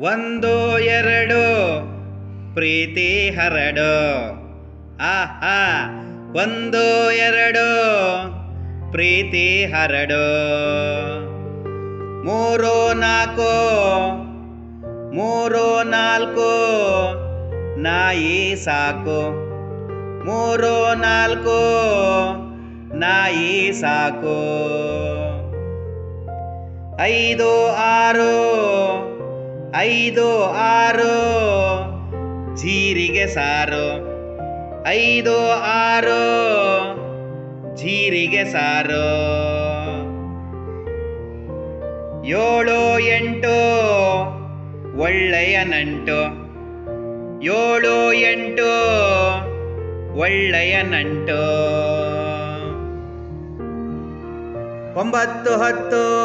ಒಂದು ಎರಡು, ಪ್ರೀತಿ ಹರಡು. ಆಹಾ, ಒಂದು ಎರಡು, ಪ್ರೀತಿ ಹರಡು. ಮೂರು ನಾಲ್ಕು ಮೂರು ನಾಲ್ಕು, ನಾಯಿ ಸಾಕು. ಮೂರು ನಾಲ್ಕು, ನಾಯಿ ಸಾಕು. ಐದು, ಆರು ಐದು, ಆರು. ಜೀರಿಗೆ ಸಾರು. ಐದು, ಆರು. ಜೀರಿಗೆ ಸಾರು. ಏಳು, ಎಂಟು. ಒಳ್ಳೆಯ ನಂಟು. ಏಳು, ಎಂಟು. ಒಳ್ಳೆಯ ನಂಟು. ಒಂಬತ್ತು, ಹತ್ತು.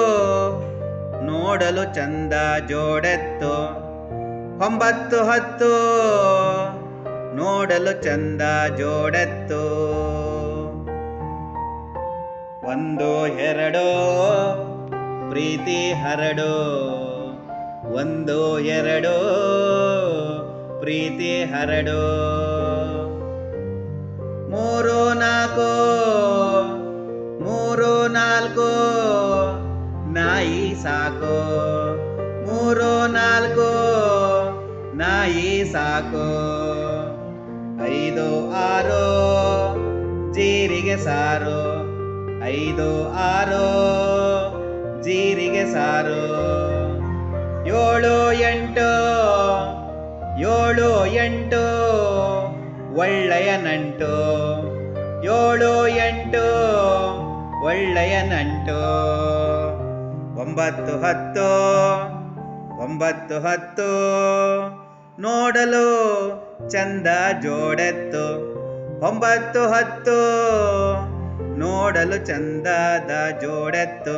ನೋಡಲು ಚಂದ ಜೋಡೆತ್ತು. ಒಂಬತ್ತು ಹತ್ತು, ನೋಡಲು ಚಂದ ಜೋಡೆತ್ತು. ಒಂದು, ಎರಡು, ಪ್ರೀತಿ ಹರಡು. ಒಂದು, ಎರಡು, ಪ್ರೀತಿ ಹರಡು. ಮೂರು, ನಾಲ್ಕು ನಾಯಿ ಸಾಕು. ಮೂರು, ನಾಲ್ಕು, ನಾಯಿ ಸಾಕು. ಐದು, ಆರು, ಜೀರಿಗೆ ಸಾರು. ಐದು, ಆರು, ಜೀರಿಗೆ ಸಾರು. ಏಳು, ಎಂಟು ಏಳು, ಎಂಟು, ಒಳ್ಳೆಯ ನಂಟು. ಏಳು, ಎಂಟು, ಒಳ್ಳೆಯ ನಂಟು. ಒಂಬತ್ತು ಹತ್ತು ಒಂಬತ್ತು ಹತ್ತು. ನೋಡಲು ಚಂದ ಜೋಡೆತ್ತು. ಒಂಬತ್ತು ಹತ್ತು ನೋಡಲು ಚಂದದ ಜೋಡೆತ್ತು.